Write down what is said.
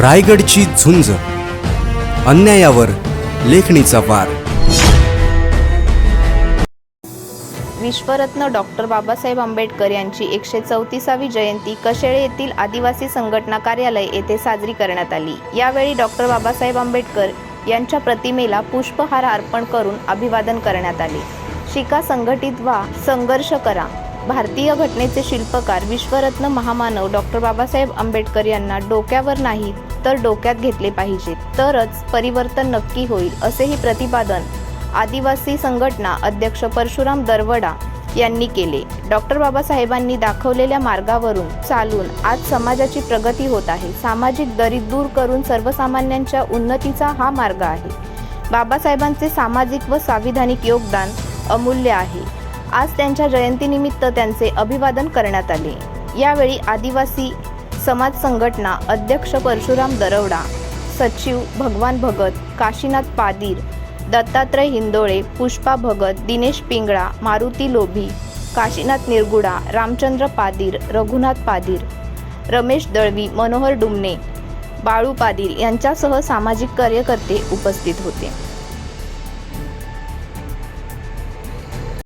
रायगडची झुंज. अन्यायावर लेखणीचा वार. विश्वरत्न डॉक्टर बाबासाहेब आंबेडकर यांची एकशे चौतीसावी जयंती कशेळे येथील आदिवासी संघटना कार्यालय येथे साजरी करण्यात आली. यावेळी डॉक्टर बाबासाहेब आंबेडकर यांच्या प्रतिमेला पुष्पहार अर्पण करून अभिवादन करण्यात आले. शिका संघटित व्हा संघर्ष करा. भारतीय घटनेचे शिल्पकार विश्वरत्न महामानव डॉक्टर बाबासाहेब आंबेडकर यांना डोक्यावर नाही तर डोक्यात घेतले पाहिजे. तरच परिवर्तन नक्की होईल असेही प्रतिपादन आदिवासी संघटना अध्यक्ष परशुराम दरवडा यांनी केले. डॉक्टर बाबासाहेबांनी दाखवलेल्या मार्गावरून चालून आज समाजाची प्रगती होत आहे. सामाजिक दरी दूर करून सर्वसामान्यांच्या उन्नतीचा हा मार्ग आहे. बाबासाहेबांचे सामाजिक व संविधानिक योगदान अमूल्य आहे. आज त्यांच्या जयंतीनिमित्त त्यांचे अभिवादन करण्यात आले. यावेळी आदिवासी समाज संघटना अध्यक्ष परशुराम दरवडा सचिव भगवान भगत काशीनाथ पादीर दत्तात्रय हिंदोळे पुष्पा भगत दिनेश पिंगळा मारुती लोभी काशीनाथ निरगुडा रामचंद्र पादीर रघुनाथ पादीर रमेश दळवी मनोहर डुमने बाळू पादीर यांच्यासह सामाजिक कार्यकर्ते उपस्थित होते.